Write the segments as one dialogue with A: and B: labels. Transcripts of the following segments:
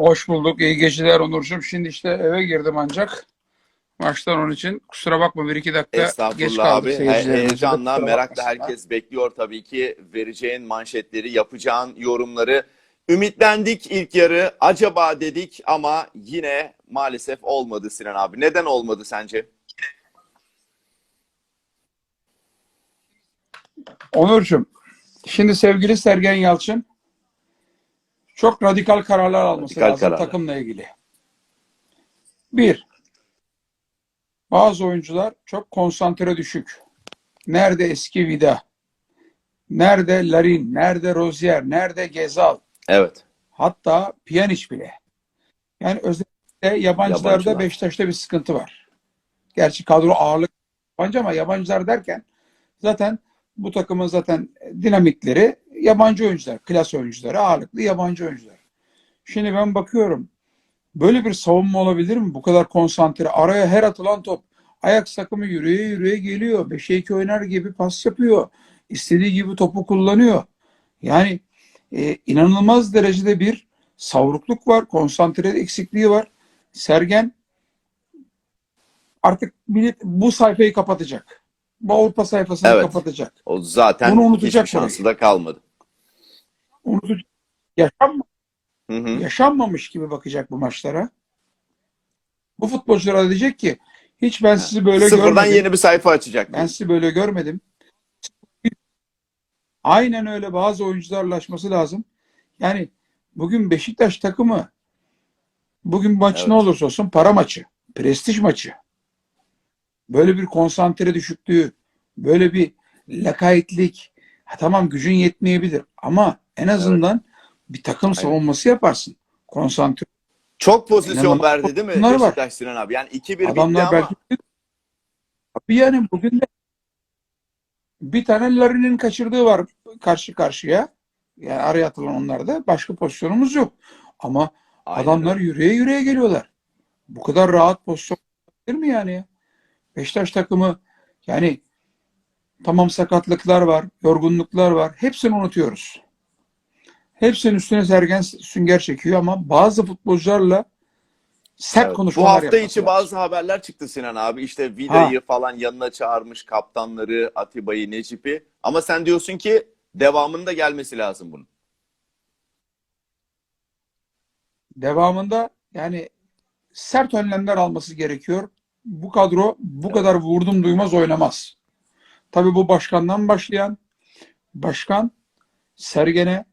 A: Hoş bulduk. İyi geceler Onurcuğum. Şimdi işte eve girdim ancak. Maçtan onun için. Kusura bakma bir iki dakika geç
B: Estağfurullah
A: kaldık
B: abi. Heyecanla, merakla herkes bekliyor tabii ki vereceğin manşetleri, yapacağın yorumları. Ümitlendik ilk yarı, acaba dedik ama yine maalesef olmadı Sinan abi. Neden olmadı sence?
A: Onurcuğum, şimdi sevgili Sergen Yalçın çok radikal kararlar alması
B: Radikal
A: lazım
B: kararlar.
A: takımla ilgili. Bir, bazı oyuncular çok konsantre düşük. Nerede eski Vida? Nerede Larin? Nerede Rozier? Nerede Gezal?
B: Evet.
A: Hatta Pjanic bile. Yani özellikle yabancılarda
B: Yabancılar.
A: Beşiktaş'ta bir sıkıntı var. Gerçi kadro ağırlık yabancı ama yabancılar derken zaten bu takımın zaten dinamikleri yabancı oyuncular, klas oyuncuları, ağırlıklı yabancı oyuncular. Şimdi ben bakıyorum böyle bir savunma olabilir mi? Bu kadar konsantre. Araya her atılan top Ajax takımı yürüye yürüye geliyor. 5'e 2 oynar gibi pas yapıyor. İstediği gibi topu kullanıyor. Yani e, inanılmaz derecede bir savrukluk var, konsantre eksikliği var. Sergen artık millet bu sayfayı kapatacak. Bu Avrupa sayfasını
B: Evet.
A: kapatacak.
B: O zaten
A: Bunu unutacak
B: hiçbir şansı
A: orayı.
B: da kalmadı.
A: Unutacak. Yaşanma,
B: Hı hı.
A: yaşanmamış gibi bakacak bu maçlara. Bu futbolculara diyecek ki hiç ben sizi böyle
B: Sıfırdan
A: görmedim.
B: yeni bir sayfa açacak.
A: Ben sizi böyle görmedim. Aynen öyle bazı oyuncularlaşması lazım. Yani bugün Beşiktaş takımı bugün maç
B: Evet.
A: ne olursa olsun para maçı, prestij maçı. Böyle bir konsantre düşüklüğü, böyle bir lakaytlik. Ha, tamam gücün yetmeyebilir ama en azından bir takım savunması yaparsın. Konsantre.
B: Çok pozisyon
A: İnanılmaz
B: verdi değil mi
A: pozisyonlar var.
B: Beşiktaş Sinan abi? Yani 2-1 bitti ama
A: belki Abi yani bugün de bir tane Larin'in kaçırdığı var karşı karşıya. Yani araya atılan onlarda. Başka pozisyonumuz yok. Ama
B: Aynen
A: adamlar
B: öyle.
A: yürüye yürüye geliyorlar. Bu kadar rahat pozisyon olabilir mi yani? ya? Beşiktaş takımı yani tamam sakatlıklar var, yorgunluklar var. Hepsini unutuyoruz. Hepsinin üstüne Sergen sünger çekiyor ama bazı futbolcularla sert
B: Evet. Bu
A: konuşmalar
B: hafta
A: yapması
B: içi
A: lazım.
B: bazı haberler çıktı Sinan abi. İşte Vida'yı falan yanına çağırmış kaptanları, Atiba'yı, Necip'i. Ama sen diyorsun ki devamında gelmesi lazım bunun.
A: devamında yani sert önlemler alması gerekiyor. Bu kadro bu kadar vurdum duymaz oynamaz. Tabii bu başkandan başlayan başkan Sergen'e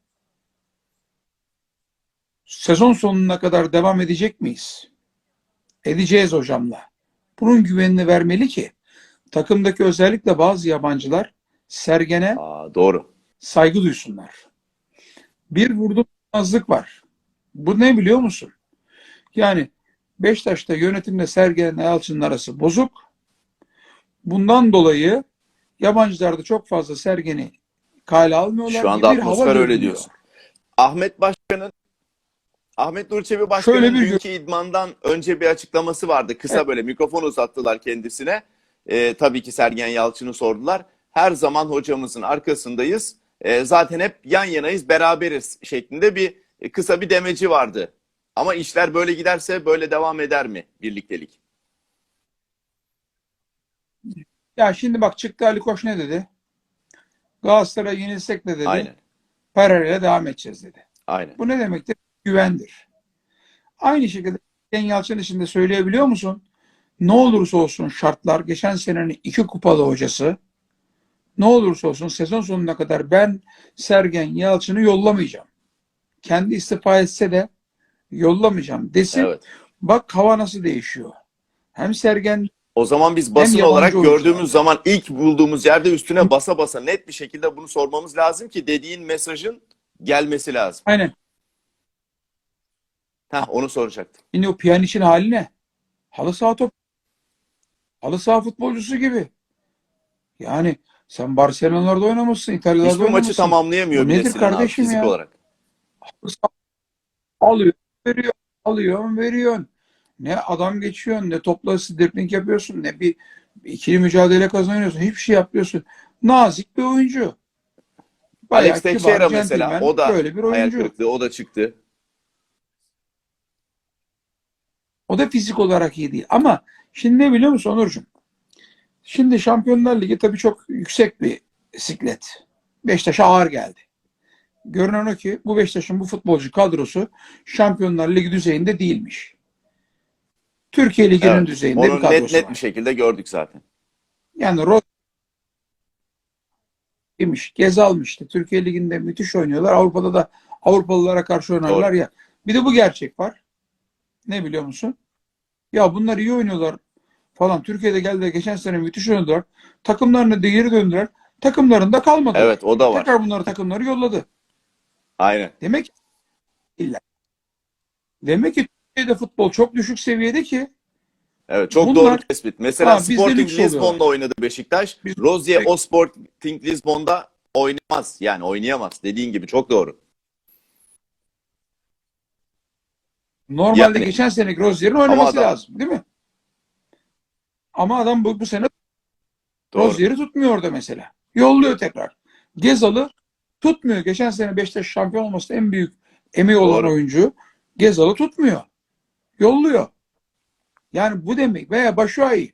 A: sezon sonuna kadar devam edecek miyiz? Edeceğiz hocamla. Bunun güvenini vermeli ki takımdaki özellikle bazı yabancılar Sergen'e
B: Aa, doğru.
A: saygı duysunlar. Bir vurdumazlık var. Bu ne biliyor musun? Yani Beşiktaş'ta yönetimle Sergen Yalçın'ın arası bozuk. Bundan dolayı yabancılar da çok fazla Sergen'i kale almıyorlar.
B: Şu anda
A: Bir hava
B: atmosfer öyle diyorsun. Ahmet Başkan'ın Ahmet Nur Çebi Başkan'ın
A: Şöyle bir
B: dünkü idmandan önce bir açıklaması vardı. Kısa
A: Evet.
B: böyle mikrofon uzattılar kendisine. Ee, tabii ki Sergen Yalçın'ı sordular. Her zaman hocamızın arkasındayız. Ee, zaten hep yan yanayız, beraberiz şeklinde bir e, kısa bir demeci vardı. Ama işler böyle giderse böyle devam eder mi birliktelik?
A: Ya şimdi bak çıktı Ali Koç ne dedi? Galatasaray yenilsek ne dedi?
B: Aynen.
A: Pereira'ya devam edeceğiz dedi.
B: Aynen.
A: Bu ne demektir? Güvendir. Aynı şekilde Sergen Yalçın için de söyleyebiliyor musun? Ne olursa olsun şartlar, geçen senenin iki kupalı hocası, ne olursa olsun sezon sonuna kadar ben Sergen Yalçın'ı yollamayacağım. Kendi istifa etse de yollamayacağım desin.
B: Evet.
A: Bak hava nasıl değişiyor. Hem Sergen
B: O zaman biz basın olarak
A: oyuncular.
B: gördüğümüz zaman ilk bulduğumuz yerde üstüne basa basa net bir şekilde bunu sormamız lazım ki dediğin mesajın gelmesi lazım.
A: aynen.
B: Heh, onu soracaktım.
A: Şimdi o Pjanic'in hali ne? Halı saha top. Halı saha futbolcusu gibi. Yani sen Barcelona'larda oynamışsın, İtalya'da
B: Hiçbir maçı
A: oynamışsın.
B: tamamlayamıyor
A: Bu
B: bile
A: nedir
B: Sinan abi
A: kardeşim
B: fizik
A: ya?
B: olarak.
A: Halı saha Alıyor, veriyor, alıyor, veriyorsun. Ne adam geçiyorsun, ne topla dribbling yapıyorsun, ne bir ikili mücadele kazanıyorsun. Hiçbir şey yapmıyorsun. Nazik bir oyuncu. Bayağı
B: Alex
A: kibar,
B: Teixeira mesela
A: centilmen,
B: o da
A: böyle bir
B: hayal
A: oyuncu.
B: kırıklığı o da çıktı.
A: O da fizik olarak iyi değil. Ama şimdi ne biliyor musun Onurcuğum? Şimdi Şampiyonlar Ligi tabii çok yüksek bir siklet. Beşiktaş'a ağır geldi. Görünen o ki bu Beşiktaş'ın bu futbolcu kadrosu Şampiyonlar Ligi düzeyinde değilmiş. Türkiye Ligi'nin
B: Evet,
A: düzeyinde bir kadrosu
B: net net
A: var.
B: bir şekilde gördük zaten.
A: Yani Ros imiş, Gezal'mıştı. Türkiye Ligi'nde müthiş oynuyorlar. Avrupa'da da Avrupalılara karşı oynarlar ya. Bir de bu gerçek var. Ne biliyor musun? Ya bunlar iyi oynuyorlar falan. Türkiye'de geldiler geçen sene müthiş oynadılar. Takımlarını da geri döndüler. Takımlarında kalmadı.
B: Evet o da var.
A: Tekrar bunları takımları yolladı.
B: Aynen.
A: Demek illa. Demek ki Türkiye'de futbol çok düşük seviyede ki
B: Evet çok
A: Bunlar-
B: doğru tespit. Mesela
A: Ha,
B: Sporting. Lisbon'da oynadı Beşiktaş.
A: Biz-
B: Rozier o Sporting Lisbon'da oynamaz. Yani oynayamaz. Dediğin gibi çok doğru.
A: Normalde
B: Yani-
A: geçen seneki Rozier'in oynaması
B: adam-
A: lazım değil mi? Ama adam bu, bu sene. Rozier'i tutmuyor orada mesela. Yolluyor tekrar. Gezal'ı tutmuyor. Geçen sene Beşiktaş şampiyon olmasında en büyük emeği olan oyuncu Gezal'ı tutmuyor. Yolluyor. Yani bu demek veya Başuay'ı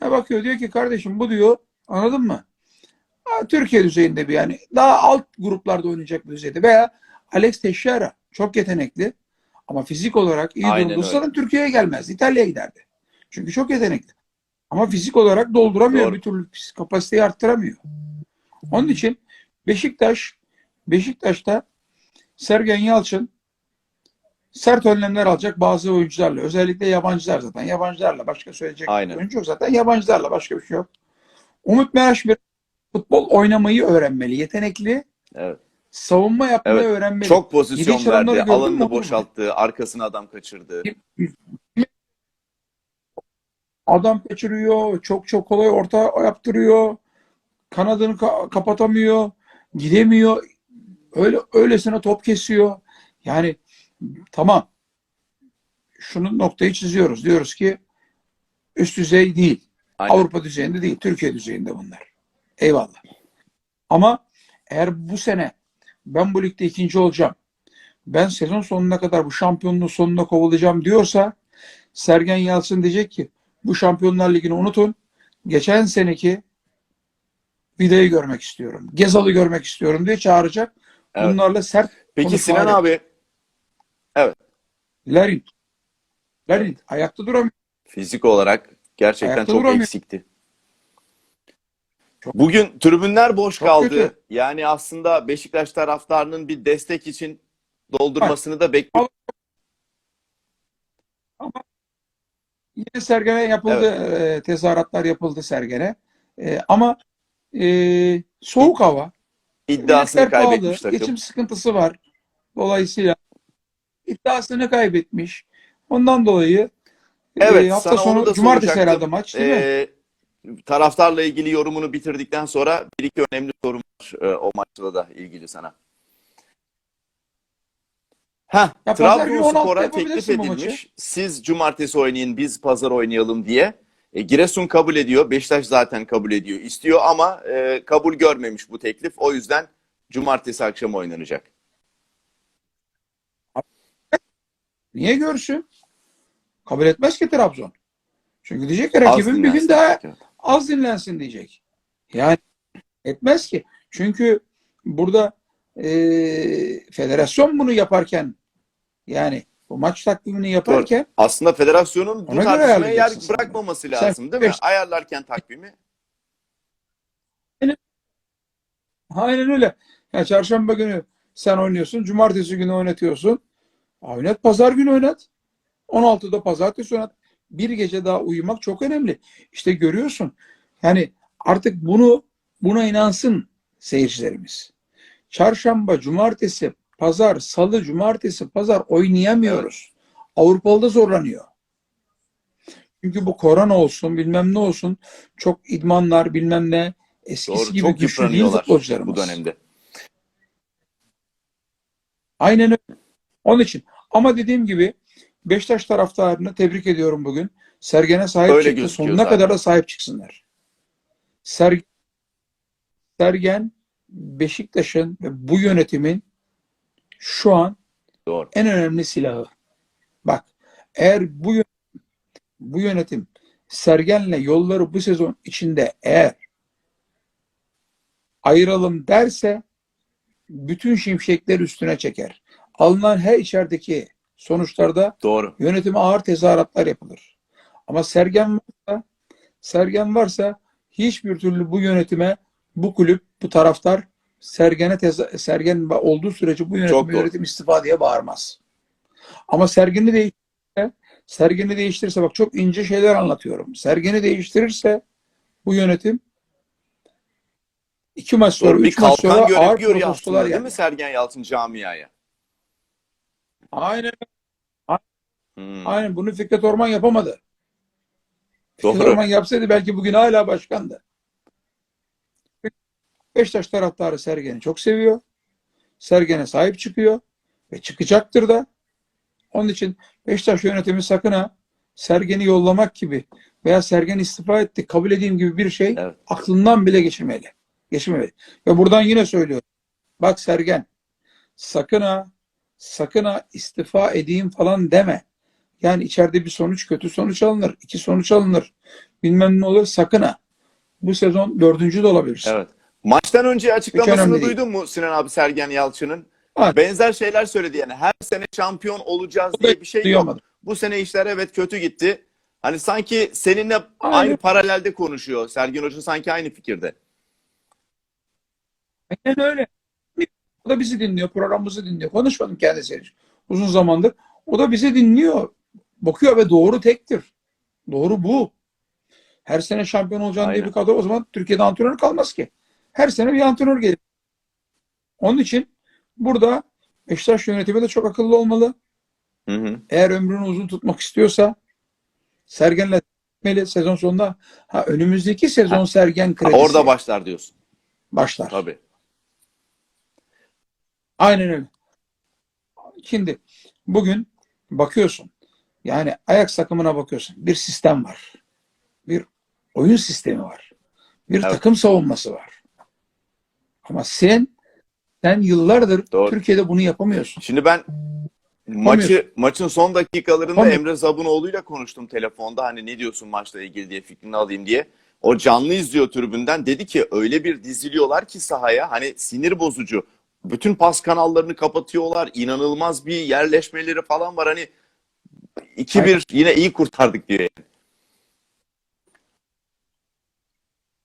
A: ha bakıyor diyor ki kardeşim bu diyor anladın mı? Ha, Türkiye düzeyinde bir yani daha alt gruplarda oynayacak bir düzeyde veya Alex Teixeira çok yetenekli ama fizik olarak iyi
B: Aynen
A: durumda Türkiye'ye gelmez. İtalya'ya giderdi. Çünkü çok yetenekli. Ama fizik olarak dolduramıyor.
B: Doğru.
A: Bir türlü kapasiteyi arttıramıyor. Onun için Beşiktaş Beşiktaş'ta Sergen Yalçın sert önlemler alacak bazı oyuncularla. Özellikle yabancılar zaten. Yabancılarla başka söyleyecek
B: Aynen.
A: oyuncu yok zaten. Yabancılarla başka bir şey yok. Umut Meraş bir futbol oynamayı öğrenmeli. Yetenekli.
B: Evet.
A: Savunma yapmayı
B: Evet.
A: öğrenmeli.
B: Çok pozisyon verdi. Alanını boşalttı. Arkasına adam kaçırdı.
A: Adam kaçırıyor. Çok çok kolay orta yaptırıyor. Kanadını ka- kapatamıyor. Gidemiyor. Öyle öylesine top kesiyor. Yani tamam. Şunun noktayı çiziyoruz. Diyoruz ki üst düzey değil.
B: Aynen.
A: Avrupa düzeyinde değil. Türkiye düzeyinde bunlar. Eyvallah. Ama eğer bu sene ben bu ligde ikinci olacağım. Ben sezon sonuna kadar bu şampiyonluğu sonuna kovalayacağım diyorsa Sergen Yalçın diyecek ki bu Şampiyonlar Ligi'ni unutun. Geçen seneki Vida'yı görmek istiyorum. Gezal'ı görmek istiyorum diye çağıracak.
B: Evet.
A: Bunlarla sert
B: Peki Sinan abi
A: Larin. Larin ayakta duramıyor.
B: fizik olarak gerçekten
A: Ayakta
B: çok
A: duramıyor.
B: eksikti. Bugün tribünler boş
A: Çok
B: kaldı.
A: kötü.
B: Yani aslında Beşiktaş taraftarının bir destek için doldurmasını da bekliyoruz.
A: Yine Sergen'e yapıldı. e, tezahüratlar yapıldı Sergen'e. E, ama e, soğuk hava.
B: İddiasını
A: biletler pahalı,
B: kaybetmiş takım.
A: Geçim sıkıntısı var. Dolayısıyla iddiasını kaybetmiş. Ondan dolayı e,
B: Evet,
A: hafta
B: sana
A: sonu cumartesi herhalde maç değil mi?
B: Ee, taraftarla ilgili yorumunu bitirdikten sonra bir iki önemli sorum var e, o maçla da ilgili sana.
A: 16'da
B: Trabzonspor'a teklif edilmiş. Siz cumartesi oynayın, biz pazar oynayalım diye. E, Giresun kabul ediyor. Beşiktaş zaten kabul ediyor. istiyor ama e, kabul görmemiş bu teklif. O yüzden cumartesi akşam oynanacak.
A: Niye görsün? Kabul etmez ki Trabzon. Çünkü diyecek ki rakibim bir gün daha az dinlensin diyecek. Yani etmez ki. Çünkü burada e, federasyon bunu yaparken yani bu maç takvimini yaparken
B: Aslında federasyonun bu tartışmaya yer
A: sen
B: bırakmaması
A: Sen
B: lazım değil mi?
A: beş-
B: Ayarlarken takvimi.
A: aynen öyle. Yani çarşamba günü sen oynuyorsun. Cumartesi günü oynatıyorsun. Oynat pazar günü oynat. 16'da pazartesi oynat. Bir gece daha uyumak çok önemli. İşte görüyorsun. Yani artık bunu buna inansın seyircilerimiz. Çarşamba, cumartesi, pazar, salı, cumartesi, pazar oynayamıyoruz. Avrupalı'da zorlanıyor. Çünkü bu korona olsun bilmem ne olsun çok idmanlar bilmem ne eskisi
B: Doğru,
A: gibi
B: çok
A: güçlü değil futbolcularımız.
B: bu dönemde.
A: Aynen öyle. Onun için. Ama dediğim gibi Beşiktaş taraftarını tebrik ediyorum bugün. Sergen'e sahip
B: Öyle
A: çıktı. Sonuna
B: zaten.
A: kadar da sahip çıksınlar. Ser, Sergen Beşiktaş'ın ve bu yönetimin şu an
B: Doğru.
A: en önemli silahı. Bak Eğer bu yönetim, bu yönetim Sergen'le yolları bu sezon içinde eğer ayıralım derse bütün şimşekler üstüne çeker. Alınan her içerideki sonuçlarda
B: Doğru.
A: yönetime ağır tezahüratlar yapılır. Ama Sergen varsa, Sergen varsa hiçbir türlü bu yönetime, bu kulüp, bu taraftar Sergen'e teza- Sergen olduğu sürece bu yönetim,
B: Çok doğru.
A: yönetim istifa diye bağırmaz. Ama Sergen'i değiştirirse, Sergen'i değiştirirse bak çok ince şeyler anlatıyorum. Sergen'i değiştirirse bu yönetim iki maç sonra,
B: Doğru.
A: Üç maç sonra ağır protestolar
B: aslında değil
A: yani.
B: mi Sergen Yalçın camiaya?
A: Aynen,
B: Hmm.
A: aynen. Bunu Fikret Orman yapamadı. Fikret
B: Doğru.
A: Orman yapsaydı belki bugün hala başkandı. Beşiktaş taraftarı Sergen'i çok seviyor. Sergen'e sahip çıkıyor ve çıkacaktır da. Onun için Beşiktaş yönetimi sakın ha Sergen'i yollamak gibi veya Sergen istifa etti kabul edeyim gibi bir şey
B: Evet.
A: aklından bile geçirmeli. Geçirmeli. Ve buradan yine söylüyorum. Bak Sergen sakın ha sakın ha istifa edeyim falan deme. Yani içeride bir sonuç kötü sonuç alınır. iki sonuç alınır. Bilmem ne olur sakın ha. Bu sezon dördüncü de olabilirsin.
B: Evet. Maçtan önce açıklamasını duydun mu Sinan abi Sergen Yalçın'ın?
A: Evet.
B: Benzer şeyler söyledi yani. Her sene şampiyon olacağız diye bir şey yok. Bu sene işler evet kötü gitti. Hani sanki seninle
A: Aynen.
B: aynı paralelde konuşuyor. Sergen Hoca sanki aynı fikirde.
A: Aynen öyle. O da bizi dinliyor, programımızı dinliyor. Konuşmadım kendisiyle uzun zamandır. O da bizi dinliyor. Bakıyor ve doğru tektir. Doğru bu. Her sene şampiyon olacağın diye
B: Aynen.
A: bir kadro o zaman Türkiye'de antrenör kalmaz ki. Her sene bir antrenör gelir. Onun için burada Beşiktaş yönetimi de çok akıllı olmalı.
B: Hı hı.
A: Eğer ömrünü uzun tutmak istiyorsa Sergen'le sezon sonunda. Ha, önümüzdeki sezon
B: Ha.
A: Sergen
B: Ha,
A: kredisi
B: orada başlar diyorsun.
A: başlar.
B: Tabii.
A: Aynen öyle. Şimdi bugün bakıyorsun. Yani ayak takımına bakıyorsun. Bir sistem var. Bir oyun sistemi var. Bir
B: Evet.
A: takım savunması var. Ama sen sen yıllardır
B: Doğru.
A: Türkiye'de bunu yapamıyorsun.
B: Şimdi ben maçı maçın son dakikalarında
A: Yapamıyorsun.
B: Emre Zabunoğlu'yla konuştum telefonda. Hani ne diyorsun maçla ilgili diye fikrini alayım diye. O canlı izliyor tribünden. Dedi ki öyle bir diziliyorlar ki sahaya hani sinir bozucu. Bütün pas kanallarını kapatıyorlar. İnanılmaz bir yerleşmeleri falan var. Hani 2-1 yine iyi kurtardık diyor. yani.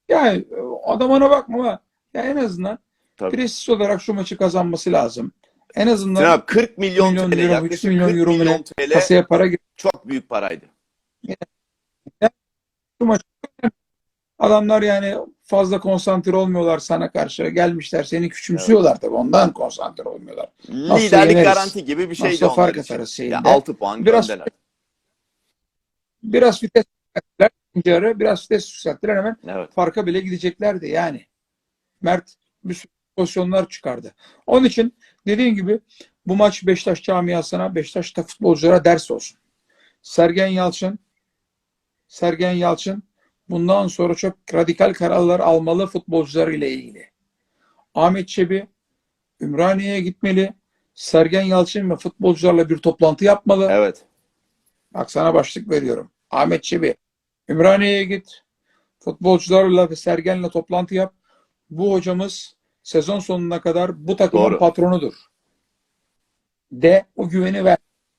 A: Yani e, adam ona bakma ama ya en azından
B: Tabii.
A: prestij olarak şu maçı kazanması lazım. En azından
B: Sinan abi 40 milyon,
A: milyon
B: TL
A: euro,
B: yaklaşık
A: 3 milyon
B: 40
A: euro
B: milyon TL
A: kasaya para gir.
B: çok büyük paraydı.
A: Adamlar yani fazla konsantre olmuyorlar sana karşı. Gelmişler seni küçümsüyorlar tabii. Ondan konsantre olmuyorlar.
B: Liderlik garanti gibi bir şeydi
A: Nasıl
B: onlar
A: fark
B: için.
A: atarız
B: Ya
A: şeyinde?
B: 6 puan
A: Biraz-. Biraz vites yükselttiler. biraz vites yükselttiler hemen
B: Evet.
A: farka bile gideceklerdi yani. Mert bir sürü pozisyonlar çıkardı. Onun için dediğim gibi bu maç Beşiktaş camiasına, Beşiktaş'ta futbolculara ders olsun. Sergen Yalçın Sergen Yalçın bundan sonra çok radikal kararlar almalı futbolcular ile ilgili. Ahmet Çebi Ümraniye'ye gitmeli. Sergen Yalçın ve futbolcularla bir toplantı yapmalı.
B: Evet.
A: Bak sana başlık veriyorum. Ahmet Çebi. Ümraniye'ye git. Futbolcularla ve Sergen'le toplantı yap. Bu hocamız sezon sonuna kadar bu takımın
B: Doğru.
A: patronudur. De o güveni ver.